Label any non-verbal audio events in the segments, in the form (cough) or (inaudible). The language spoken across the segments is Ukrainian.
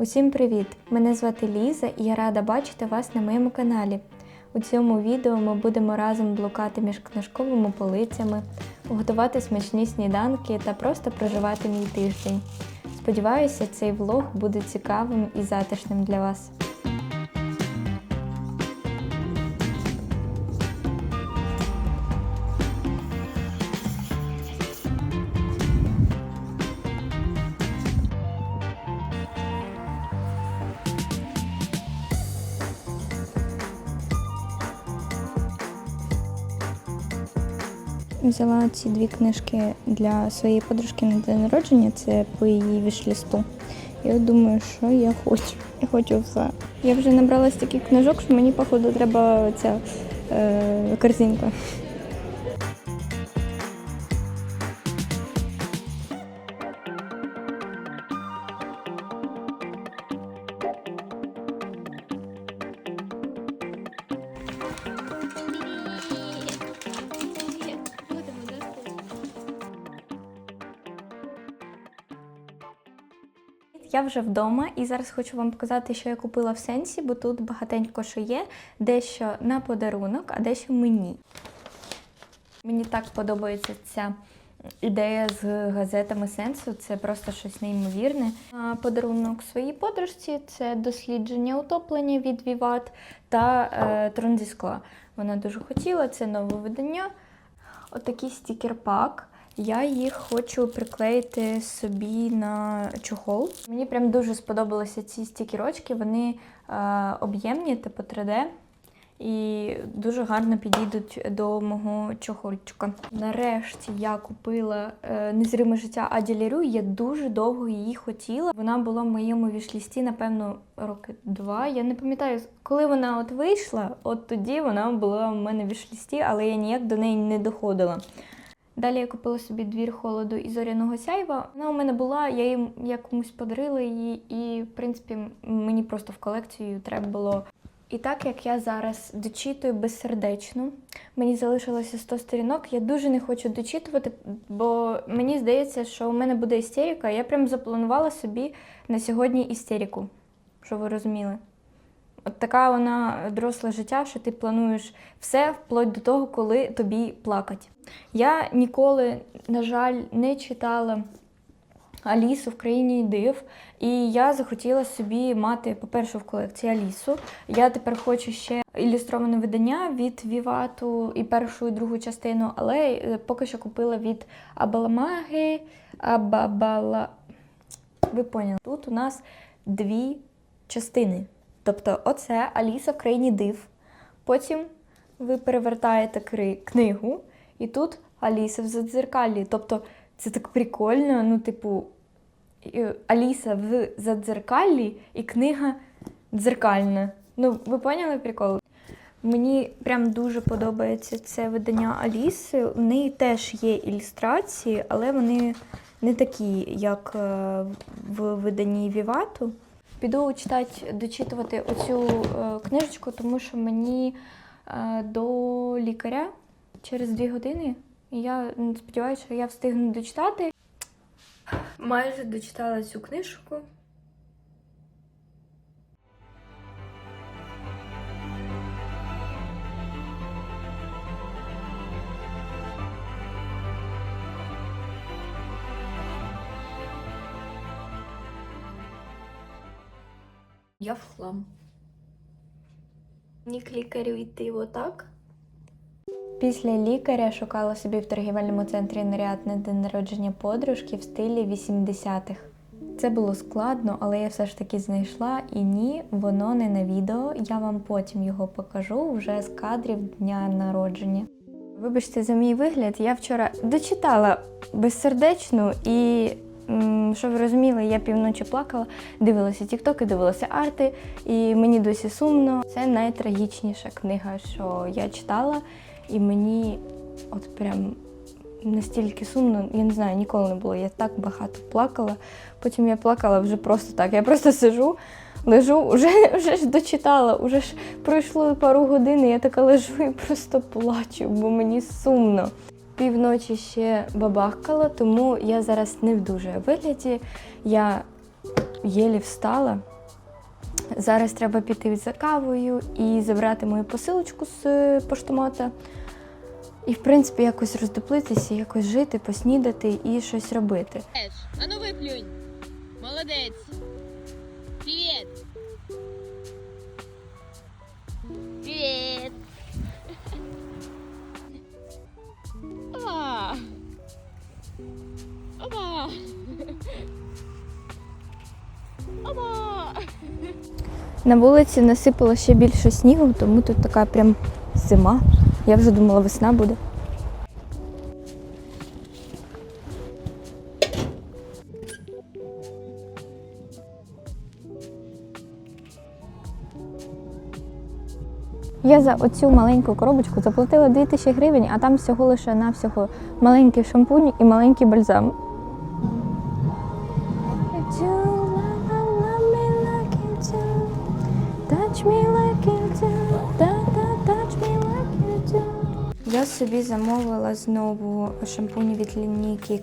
Усім привіт! Мене звати Ліза і я рада бачити вас на моєму каналі. У цьому відео ми будемо разом блукати між книжковими полицями, готувати смачні сніданки та просто проживати мій тиждень. Сподіваюся, цей влог буде цікавим і затишним для вас. Взяла ці дві книжки для своєї подружки на день народження, це по її вішлісту. Я думаю, що я хочу. Я хочу все. Я вже набрала стільки книжок, що мені, походу, треба ця е, корзинка. Я вже вдома і зараз хочу вам показати, що я купила в сенсі, бо тут багатенько що є, дещо на подарунок, а дещо мені. Мені так подобається ця ідея з газетами сенсу, це просто щось неймовірне. А Подарунок своїй подружці це дослідження утоплення від Віват та е, трон зі скла. Вона дуже хотіла, це нове видання. Отакий стікер-пак. Я їх хочу приклеїти собі на чохол. Мені прям дуже сподобалися ці стікерочки. Вони е, об'ємні, типу 3D. І дуже гарно підійдуть до мого чохольчика. Нарешті я купила е, незриме життя Аді Лірю. Я дуже довго її хотіла. Вона була в моєму вішлісті, напевно, роки два. Я не пам'ятаю, коли вона от вийшла, от тоді вона була в мене в вішлісті, але я ніяк до неї не доходила. Далі я купила собі двір холоду і зоряного сяйва. Вона у мене була, я їм я комусь подарила її, і в принципі мені просто в колекцію треба було. І так як я зараз дочитую безсердечно, мені залишилося 100 сторінок. Я дуже не хочу дочитувати, бо мені здається, що у мене буде істерика. Я прям запланувала собі на сьогодні істерику, щоб ви розуміли. От така вона доросле життя, що ти плануєш все вплоть до того, коли тобі плакать. Я ніколи, на жаль, не читала Алісу в країні див, і я захотіла собі мати, по-перше, в колекції Алісу. Я тепер хочу ще ілюстроване видання від Вівату і першу, і другу частину, але е, поки що купила від Абаламаги, Абабала. Ви поняли, тут у нас дві частини. Тобто, оце Аліса в країні див. Потім ви перевертаєте книгу, і тут Аліса в задзеркалі. Тобто, це так прикольно. Ну, типу, Аліса в задзеркалі і книга дзеркальна. Ну, ви поняли прикол? Мені прям дуже подобається це видання Аліси. У неї теж є ілюстрації, але вони не такі, як е, в виданні Вівату. Піду читати, дочитувати оцю е, книжечку, тому що мені е, до лікаря через дві години. І я сподіваюся, що я встигну дочитати. Майже дочитала цю книжку. Я в хлам. Мені к лікарю йти отак. Після лікаря шукала собі в торгівельному центрі наряд на день народження подружки в стилі 80-х. Це було складно, але я все ж таки знайшла і ні, воно не на відео. Я вам потім його покажу вже з кадрів дня народження. Вибачте за мій вигляд, я вчора дочитала безсердечну і. М, Що ви розуміли, я півночі плакала, дивилася тіктоки, дивилася арти, і мені досі сумно. Це найтрагічніша книга, що я читала, і мені от прям настільки сумно, я не знаю, ніколи не було. Я так багато плакала. Потім я плакала вже просто так. Я просто сижу, лежу, вже, (laughs) вже ж дочитала, вже ж пройшло пару годин, і я така лежу і просто плачу, бо мені сумно. Півночі ще бабахкала, тому я зараз не в дуже вигляді. Я єлі встала. Зараз треба піти за кавою і забрати мою посилочку з е, поштомата. І, в принципі, якось роздоплитися, якось жити, поснідати і щось робити. Еш, А ну виплюнь. Молодець. Опа. Опа. На вулиці насипало ще більше снігу, тому тут така прям зима. Я вже думала, весна буде. За оцю маленьку коробочку заплатила 2000 гривень, а там всього лише навсього маленький шампунь і маленький бальзам. Я собі замовила знову шампунь від лінійки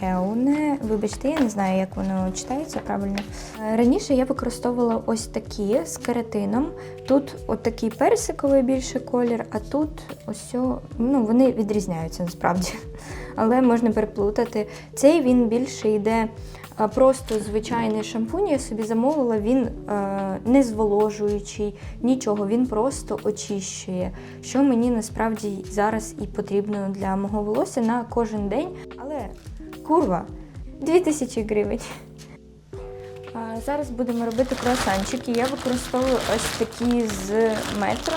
Кеуне. Вибачте, я не знаю, як воно читається правильно. Е, Раніше я використовувала ось такі з кератином. Тут от такий персиковий більше колір, а тут ось ну, вони відрізняються насправді. Але можна переплутати. Цей він більше йде просто звичайний шампунь. Я собі замовила, він е, не зволожуючий, нічого, він просто очищує, що мені насправді зараз і потрібно для мого волосся на кожен день. Але курва 2000 гривень. Зараз будемо робити круасанчики. Я використовую ось такі з метро.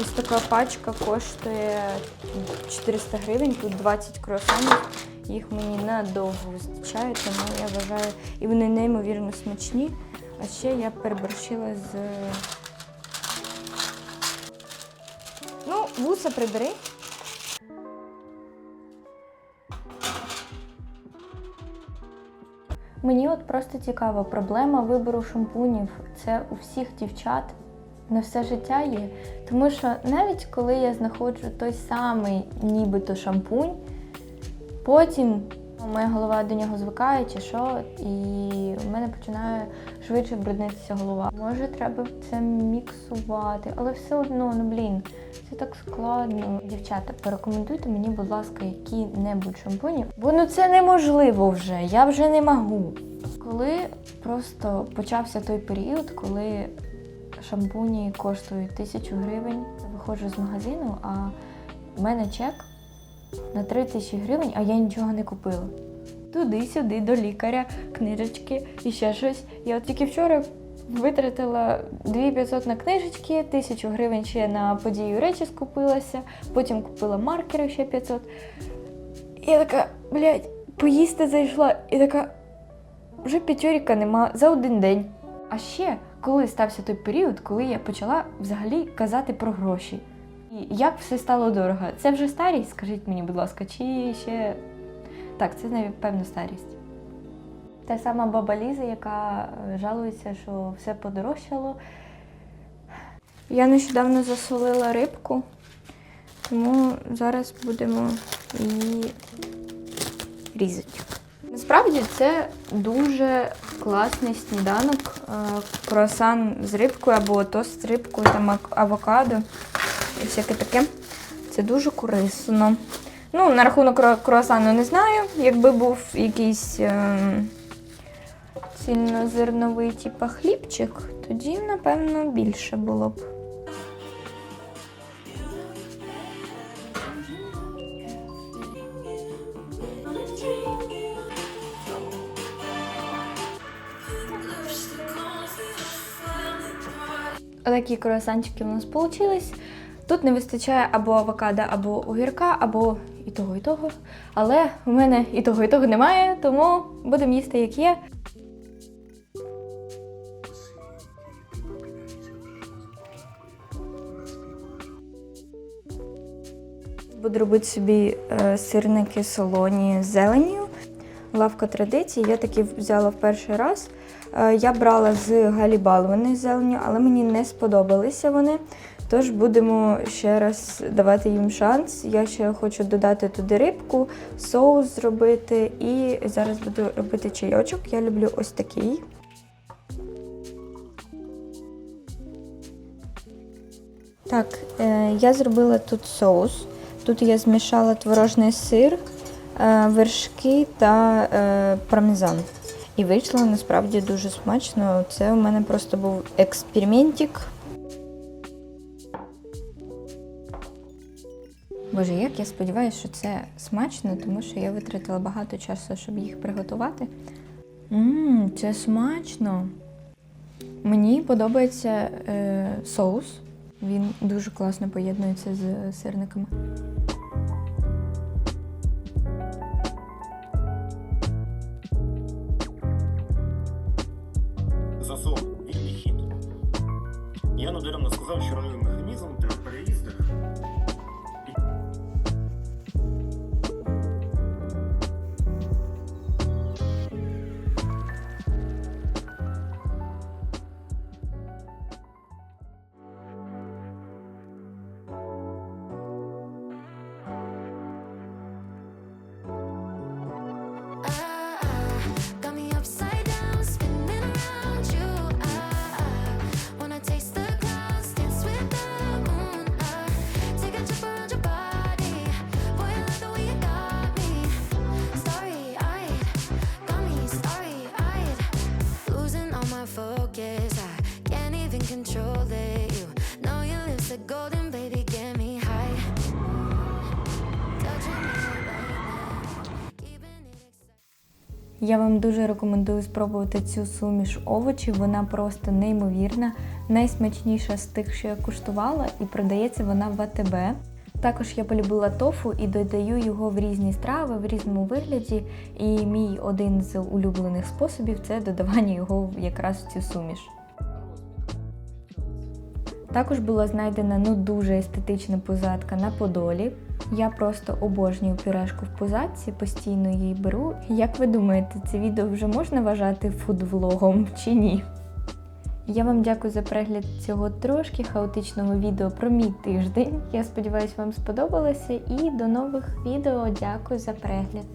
Ось така пачка коштує 400 гривень, тут 20 круасанів. Їх мені надовго вистачає, тому я вважаю, і вони неймовірно смачні. А ще я переборщила з. Ну, вуса прибери. Мені от просто цікава проблема вибору шампунів. Це у всіх дівчат на все життя є. Тому що навіть коли я знаходжу той самий нібито шампунь, потім моя голова до нього звикає чи що, і в мене починає швидше бруднитися голова. Може, треба це міксувати, але все одно, ну блін, це так складно. Дівчата, порекомендуйте мені, будь ласка, які-небудь шампуні, бо ну це неможливо вже, я вже не можу. Коли просто почався той період, коли шампуні коштують тисячу гривень, виходжу з магазину, а в мене чек на 3 тисячі гривень, а я нічого не купила. Туди-сюди, до лікаря, книжечки і ще щось. Я от тільки вчора витратила 2500 на книжечки, 1000 гривень ще на подію речі скупилася, потім купила маркери ще 500. І я така, блядь, поїсти зайшла, і така, вже п'ятьоріка нема за один день. А ще коли стався той період, коли я почала взагалі казати про гроші. Як все стало дорого? Це вже старість, скажіть мені, будь ласка, чи ще. Так, це напевно старість. Та сама баба Ліза, яка е, жалується, що все подорожчало. Я нещодавно засолила рибку, тому зараз будемо її різати. Насправді це дуже класний сніданок. е, Круасан з рибкою або тост з рибкою, там авокадо і всяке таке. Це дуже корисно. Ну, на рахунок круасану не знаю. Якби був якийсь ем, цільнозерновий типа хлібчик, тоді, напевно, більше було б. Отакі круасанчики у нас вийшли. Тут не вистачає або авокадо, або огірка, або і того, і того. Але в мене і того, і того немає, тому будемо їсти як є. Буду робити собі е, сирники солоні з зеленню. Лавка традицій. Я такі взяла в перший раз. Е, Я брала з галібал вони зеленню, але мені не сподобалися вони. Тож будемо ще раз давати їм шанс. Я ще хочу додати туди рибку, соус зробити, і зараз буду робити чайочок. Я люблю ось такий. Так, е, я зробила тут соус. Тут я змішала творожний сир, е, вершки та е, пармезан. І вийшло насправді дуже смачно. Це у мене просто був експериментик. Боже, як я сподіваюся, що це смачно, тому що я витратила багато часу, щоб їх приготувати. Ммм, це смачно. Мені подобається е, соус. Він дуже класно поєднується з сирниками. Засов вільний хід. Я надаремно сказав, що Я вам дуже рекомендую спробувати цю суміш овочів. Вона просто неймовірна, найсмачніша з тих, що я куштувала, і продається вона в АТБ. Також я полюбила тофу і додаю його в різні страви в різному вигляді. І мій один з улюблених способів це додавання його якраз в цю суміш. Також була знайдена ну дуже естетична позадка на Подолі. Я просто обожнюю пюрешку в позадці, постійно її беру. Як ви думаєте, це відео вже можна вважати фудвлогом чи ні? Я вам дякую за перегляд цього трошки хаотичного відео про мій тиждень. Я сподіваюся, вам сподобалося і до нових відео. Дякую за перегляд.